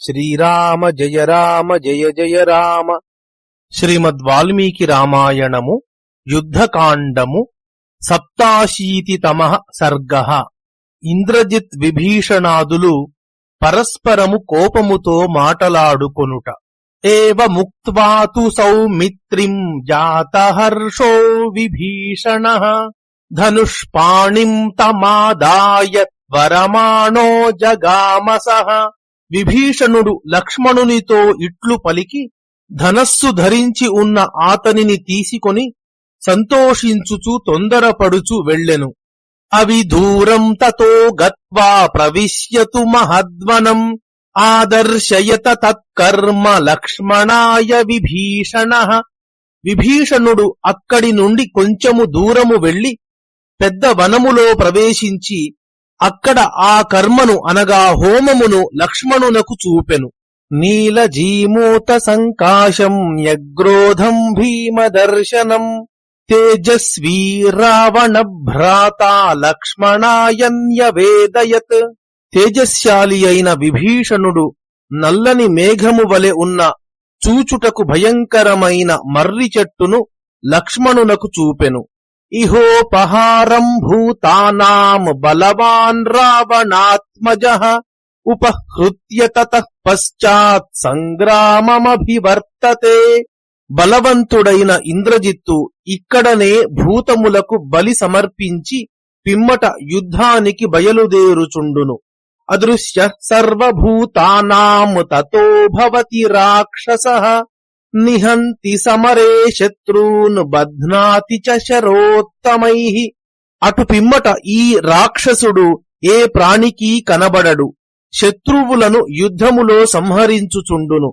శ్రీరామ జయ రామ జయ జయ రామ. శ్రీమద్ వాల్మీకి రామాయణము యుద్ధకాండము సప్తాశీతితమ సర్గ. ఇంద్రజిత్ విభీషణాదులు పరస్పరము కోపముతో మాటలాడుకొనుట. ఏవ ముక్త్వా తు సౌమిత్రిం జాతహర్షో విభీషణ. ధనుష్పాణిం తమాదాయ త్వరమాణో జగామసః. విభీషణుడు లక్ష్మణునితో ఇట్లు పలికి ధనస్సు ధరించి ఉన్న ఆతనిని తీసుకొని సంతోషించుచు తొందరపడుచు వెళ్ళెను. అవి దూరం తతో గత్వా ప్రవిశ్యతు మహద్వనం. ఆదర్శయత తత్కర్మ లక్ష్మణాయ విభీషణ. విభీషణుడు అక్కడి నుండి కొంచెము దూరము వెళ్ళి పెద్ద వనములో ప్రవేశించి అక్కడ ఆ కర్మను అనగా హోమమును లక్ష్మణునకు చూపెను. నీలజీమూత సంకాశం యగ్రోధం భీమదర్శనం తేజస్వీ రావణ భ్రాత లక్ష్మణాయన్యవేదయత్ తేజశాలి అయిన విభీషణుడు నల్లని మేఘము వలె ఉన్న చూచుటకు భయంకరమైన మర్రి చెట్టును లక్ష్మణునకు చూపెను. ఇహోపహారం భూతానాం బలవాన్ రావణాత్మజ ఉపహృత్య తత పశ్చాత్ సంగ్రామమభివర్తతే. బలవంతుడైన ఇంద్రజిత్తు ఇక్కడనే భూతములకు బలి సమర్పించి పిమ్మట యుద్ధానికి బయలుదేరుచుండును. అదృశ్య సర్వభూతానాం తతో భవతి రాక్షస. నిహంతి సమరే శత్రూన్ బధ్నాతి చ శరోత్తమై. అటు పిమ్మట ఈ రాక్షసుడు ఏ ప్రాణికి కనబడడు. శత్రువులను యుద్ధములో సంహరించుచుండును.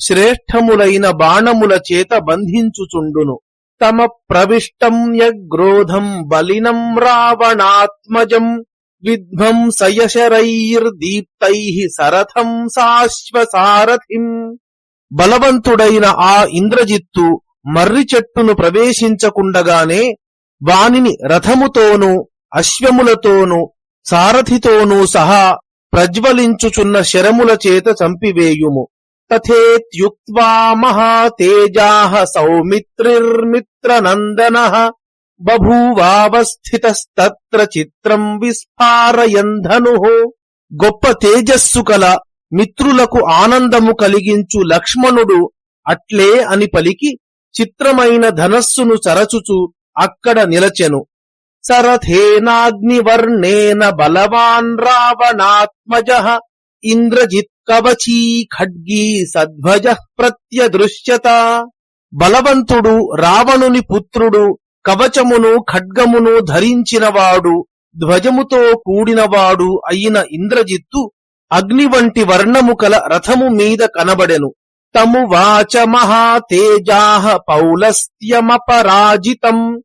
శ్రేష్టములైన బాణముల చేత బంధించుచుండును. తమ ప్రవిష్టం యగ్రోధం బలినం రావణాత్మజం విధ్వంసయశరైర్దీప్తై సరథం సాశ్వసారథిం బలవంతుడైన ఆ ఇంద్రజిత్తు మర్రి చెట్టును ప్రవేశించకుండగానే వానిని రథముతోనూ అశ్వములతోనూ సారథితోనూ సహా ప్రజ్వలించుచున్న శరముల చేత చంపివేయుము. తథేత్యుక్వా మహాతేజాః సౌమిత్రిర్మిత్రనందన బభూవావస్థితస్తత్ర చిత్రం విస్ఫారయంధను. గొప్ప తేజస్సు కల మిత్రులకు ఆనందము కలిగించు లక్ష్మణుడు అట్లే అని పలికి చిత్రమైన ధనస్సును చరచుచు అక్కడ నిలచెను. సరథేనాగ్నివర్ణేన బలవాన్ రావణాత్మజ ఇంద్రజిత్ కవచీ ఖడ్గీ సద్భజ ప్రత్యదృశ్యత. బలవంతుడు రావణుని పుత్రుడు కవచమును ఖడ్గమును ధరించినవాడు ధ్వజముతో కూడినవాడు అయిన ఇంద్రజిత్తు అగ్ని వంటి వర్ణము కల రథము మీద కనబడెను. తము వాచ మహాతేజాః పౌలస్త్యమపరాజితం.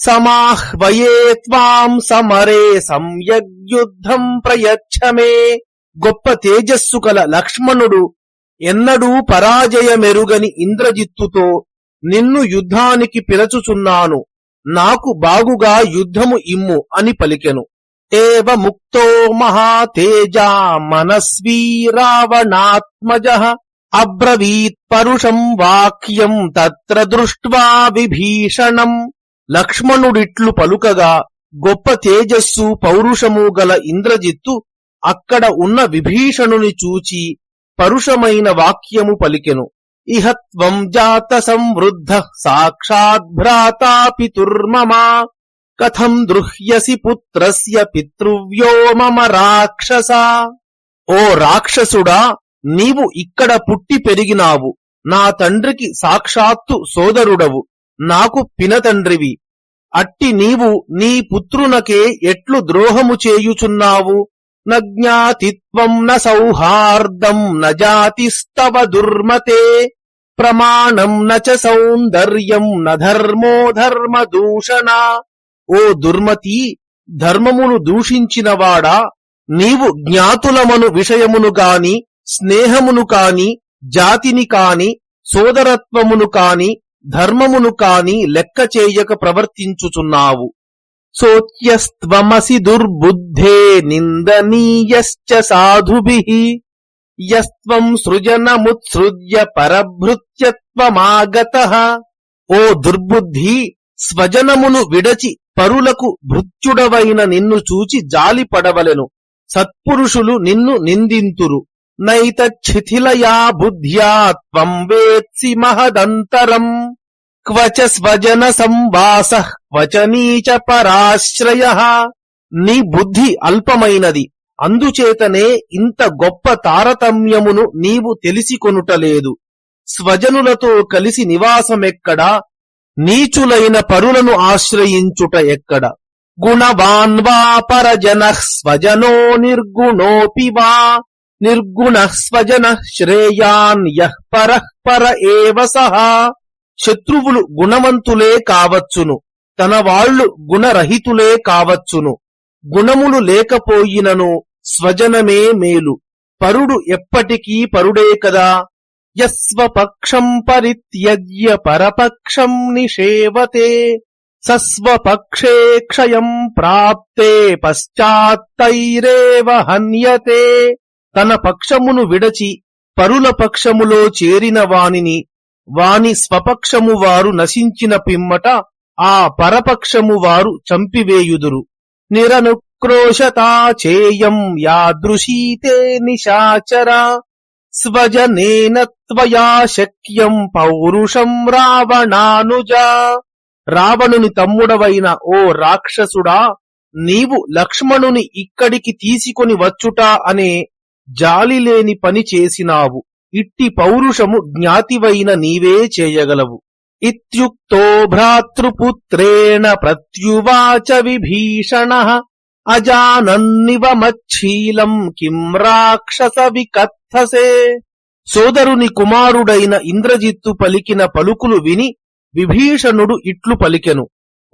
సమాహ్వయే త్వాం సమరే సంయగ్యుద్ధం ప్రయచ్చమే గొప్ప తేజస్సు కల లక్ష్మణుడు ఎన్నడూ పరాజయమెరుగని ఇంద్రజిత్తుతో నిన్ను యుద్ధానికి పిలచుచున్నాను. నాకు బాగుగా యుద్ధము ఇమ్ము అని పలికెను. ఏవ ముక్తో మహాతేజా మనస్వీ రావణాత్మజ అబ్రవీత్ పరుషం వాక్యం తత్ర దృష్ట్వా విభీషణం లక్ష్మణుడిట్లు పలుకగా గొప్ప తేజస్సు పౌరుషము గల ఇంద్రజిత్తు అక్కడ ఉన్న విభీషణుని చూచి పరుషమైన వాక్యము పలికెను ఇహత్వం జాత సంవృద్ధ సాక్షాద్భ్రాతా పితుర్మమా కథం దృహ్యసి పుత్రస్య పితృవ్యో మమ రాక్షస. ఓ రాక్షసుడా నీవు ఇక్కడ పుట్టి పెరిగినావు. నా తండ్రికి సాక్షాత్తు సోదరుడవు. నాకు పినతండ్రివి. అట్టి నీవు నీ పుత్రునకే ఎట్లు ద్రోహము చేయుచున్నావు? న జ్ఞాతిత్వం న సౌహార్దం న జాతిస్తవ దుర్మతే. ప్రమాణం న చ సౌందర్యం న ధర్మో ధర్మ దూషణ. ఓ దుర్మతి ధర్మమును దూషించినవాడా? నీవు జ్ఞాతులమను విషయమును గాని స్నేహమును కాని జాతిని కాని సోదరత్వమును కాని ధర్మమును కాని లెక్క చేయక ప్రవర్తించుచున్నావు. సోత్యస్త్వమసి దుర్బుద్ధే నిందనీయశ్చ సాధుభి. యస్త్వం సృజనముత్సృజ్య పరభృత్యత్వమాగత. ఓ దుర్బుద్ధి స్వజనమును విడచి పరులకు భృత్యుడవైన నిన్ను చూచి జాలి పడవలెను. సత్పురుషులు నిన్ను నిందింతురు. నైతచ్చిథిలయా బుద్ధ్యా త్వం వేత్సి మహదంతరం. క్వచ స్వజన సంవాస క్వచ నీచ పరాశ్రయ. నీ బుద్ధి అల్పమైనది. అందుచేతనే ఇంత గొప్ప తారతమ్యమును నీవు తెలిసికొనుటలేదు. స్వజనులతో కలిసి నివాసమెక్కడా? నీచులైన పరులను ఆశ్రయించుట ఎక్కడ? గుణవాన్వా పరజన స్వజనో నిర్గుణోపి వా నిర్గుణ స్వజన శ్రేయాన్ యః పరః పర ఏవ సహా. శత్రువులు గుణవంతులే కావచ్చును. తన వాళ్ళు గుణరహితులే కావచ్చును. గుణములు లేకపోయినను స్వజనమే మేలు. పరుడు ఎప్పటికీ పరుడే కదా? యస్వపక్షం పరిత్యజ్య పరపక్షం నిషేవతే సస్వపక్షే క్షయం ప్రాప్తే పశ్చాత్తైరేవ హన్యతే తన పక్షమును విడచి పరుల పక్షములో చేరిన వానిని వాని స్వపక్షము వారు నశించిన పిమ్మట ఆ పరపక్షము వారు చంపివేయుదురు నిరనుక్రోశతా చేయం యాదృశీతే నిశాచరా స్వజనేన త్వయా శక్యం పౌరుషం రావణానుజా. రావణుని తమ్ముడవైన ఓ రాక్షసుడా నీవు లక్ష్మణుని ఇక్కడికి తీసుకొని వచ్చుట అనే జాలిలేని పని చేసినావు. ఇట్టి పౌరుషము జ్ఞాతివైన నీవే చేయగలవు. ఇత్యుక్తో భ్రాతృపుత్రేణ ప్రత్యువాచ విభీషణ. అజానన్నివ మచ్చీలం కిం రాక్షస వికత్థసే. సోదరుని కుమారుడైన ఇంద్రజిత్తు పలికిన పలుకులు విని విభీషణుడు ఇట్లు పలికెను.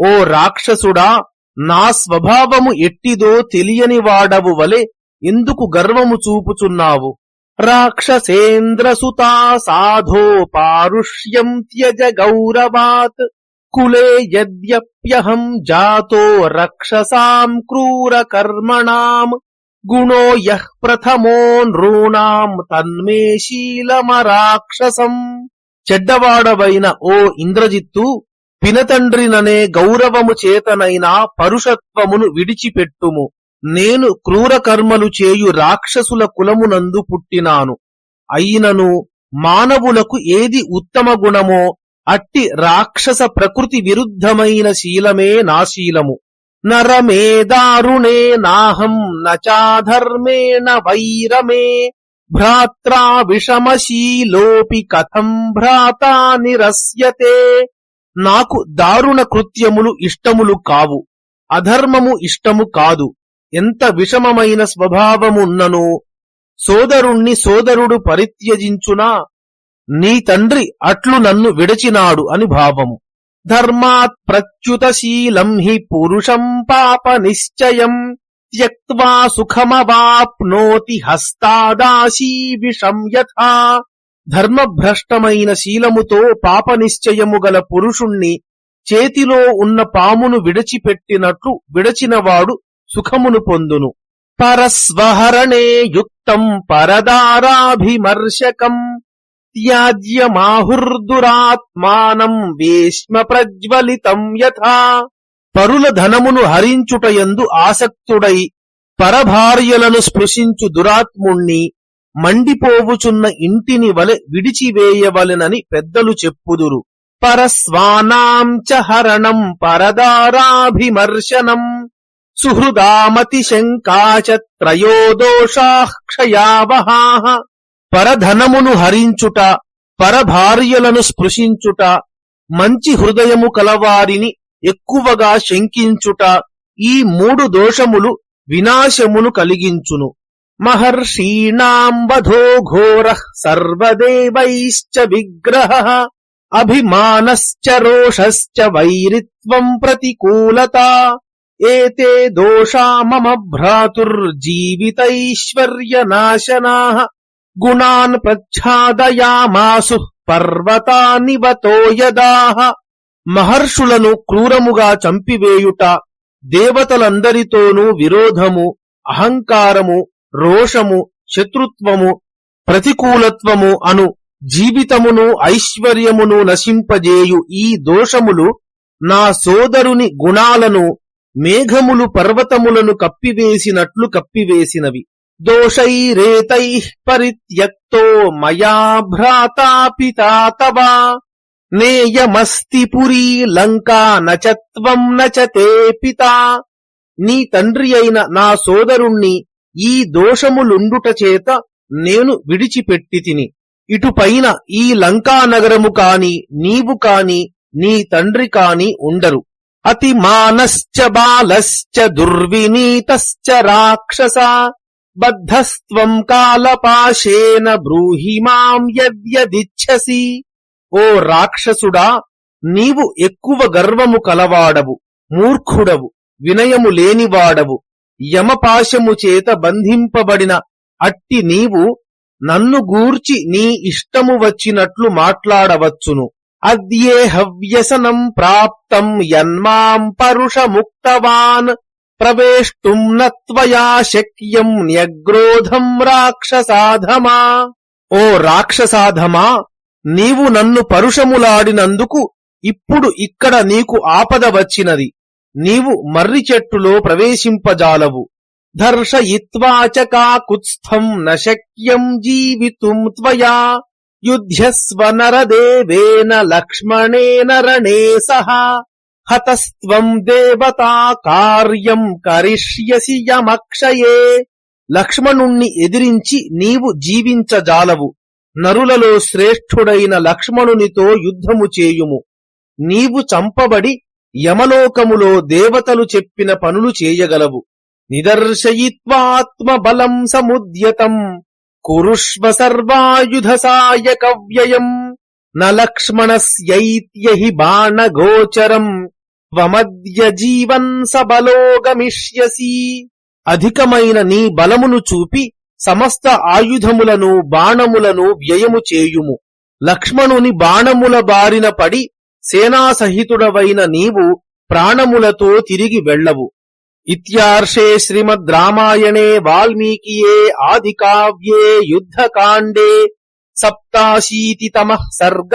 ఓ రాక్షసుడా నా స్వభావము ఎట్టిదో తెలియని వాడవు వలె ఎందుకు గర్వము చూపుచున్నావు? రాక్షసేంద్రసుతా సాధో పారుష్యం త్యజ గౌరవాత్. కులే యద్యప్యహం జాతో రక్షసాం క్రూరకర్మణాం గుణో యః ప్రథమో నృణాం తన్మే శీలమరాక్షసం చెడ్డవాడవైన ఓ ఇంద్రజిత్తు పినతండ్రిననే గౌరవము చేతనైనా పరుషత్వమును విడిచిపెట్టుము. నేను క్రూర కర్మలు చేయు రాక్షసుల కులమునందు పుట్టినాను. అయినను మానవులకు ఏది ఉత్తమ గుణమో అట్టి రాక్షస ప్రకృతి విరుద్ధమైన శీలమే నాశీలము నరమే దారుణే నాహం నచాధర్మేణ వైరమే. భ్రాత్రా విషమశీలోపి కథం భ్రాతా నిరస్యతే. నాకు దారుణ కృత్యములు ఇష్టములు కావు అధర్మము ఇష్టము కాదు. ఎంత విషమమైన స్వభావమున్నను సోదరుణ్ణి సోదరుడు పరిత్యజించునా? నీ తండ్రి అట్లు నన్ను విడచినాడు అని భావము. ధర్మాత్ ప్రత్యుతశీలం హి పురుషం పాప నిశ్చయం. త్యక్వా సుఖమవాప్నోతి హస్తాదాశీ విషం యథా. ధర్మభ్రష్టమైన శీలముతో పాప నిశ్చయము గల పురుషుణ్ణి చేతిలో ఉన్న పామును విడిచిపెట్టినట్లు విడచినవాడు సుఖమును పొందును. పరస్వహరణే యుక్తం పరదారాభిమర్శకం. త్యాజ్యమాహుర్దురాత్మానం వేష్మ ప్రజ్వలితం యథా. పరుల ధనమును హరించుటయందు ఆసక్తుడై పరభార్యలను స్పృశించు దురాత్ముణ్ణి మండిపోవుచున్న ఇంటిని వలె విడిచివేయవలెనని పెద్దలు చెప్పుదురు. పరస్వానాం చ హరణం పరదారాభిమర్శనం. సుహృదామతి శంకాచ త్రయోదోషాః క్షయావహాః పరధనమును హరించుట పరభార్యలను స్పృశించుట మంచి హృదయము కలవారిని ఎక్కువగా శంకించుట ఈ మూడు దోషములు వినాశమును కలిగించును. మహర్షీణాం వధో ఘోర సర్వదేవైశ్చ విగ్రహ అభిమానశ్చ రోషశ్చ వైరిత్వం ప్రతికూలత ఏతే దోషా మమ భ్రాతుర్జీవితైశ్వర్యనాశనా గుణాన్ ప్రచ్ఛాదయామాసు పర్వతానివతో యదాహ మహర్షులను క్రూరముగా చంపివేయుట దేవతలందరితోనూ విరోధము అహంకారము రోషము శత్రుత్వము ప్రతికూలత్వము అను జీవితమును ఐశ్వర్యమును నశింపజేయు ఈ దోషములు నా సోదరుని గుణాలను మేఘములు పర్వతములను కప్పివేసినట్లు కప్పివేసినవి. దోషైరేతై పరిత్యక్తో మయా భ్రాతా పితా తవా నేయమస్తి పురీ లంకా నచత్వం నచతే పితా నీ తండ్రి అయిన నా సోదరుణ్ణి ఈ దోషములుండుట చేత నేను విడిచిపెట్టి తిని. ఇటుపైన ఈ లంకా నగరము కాని నీవు కాని నీ తండ్రి కాని ఉండరు. అతి మానశ్చ బాలశ్చ దుర్వినీతశ్చ రాక్షస। బద్ధస్త్వం కాలపాశేన బ్రూహి మాం యద్యదిచ్ఛసి ఓ రాక్షసుడా నీవు ఎక్కువ గర్వము కలవాడవు మూర్ఖుడవు వినయము లేనివాడవు. యమపాశము చేత బంధింపబడిన అట్టి నీవు నన్ను గూర్చి నీ ఇష్టము వచ్చినట్లు మాట్లాడవచ్చును. అద్యే హవ్యసనం ప్రాప్తం యన్మాం పరుషముక్తవాన్. ప్రవేష్టుం నత్వయా శక్యం న్యగ్రోధం రాక్షసాధమా. ఓ రాక్షసాధమా నీవు నన్ను పరుషములాడినందుకు ఇప్పుడు ఇక్కడ నీకు ఆపద వచ్చినది. నీవు మర్రి చెట్టులో ప్రవేశింపజాలవు. దర్శయిత్వాచకాకుత్స్థం నశక్యం జీవితుం త్వయా. యుధ్యస్వ నరదేవేన లక్ష్మణేన రణే సహా. హతస్త్వం దేవతా కార్యం కరిష్యసి యమక్షయే లక్ష్మణుణ్ణి ఎదిరించి నీవు జీవించజాలవు. నరులలో శ్రేష్ఠుడైన లక్ష్మణునితో యుద్ధము చేయుము. నీవు చంపబడి యమలోకములో దేవతలు చెప్పిన పనులు చేయగలవు. నిదర్శయిత్వాత్మ బలం సముద్యతం. కురుష్వ సర్వాయుధ సాయక వ్యయం న బాణగోచరం. త్వమద్య జీవన్ సబలో గమిష్యసి అధికమైన నీ బలమును చూపి సమస్త ఆయుధములను బాణములను వ్యయము చేయుము. లక్ష్మణుని బాణముల బారిన పడి సేనాసహితుడవైన నీవు ప్రాణములతో తిరిగి వెళ్ళవు. ఇత్యార్షే శ్రీమద్ రామాయణే వాల్మీకియే ఆది కావ్యే యుద్ధకాండే సప్తాశీతితమః సర్గ.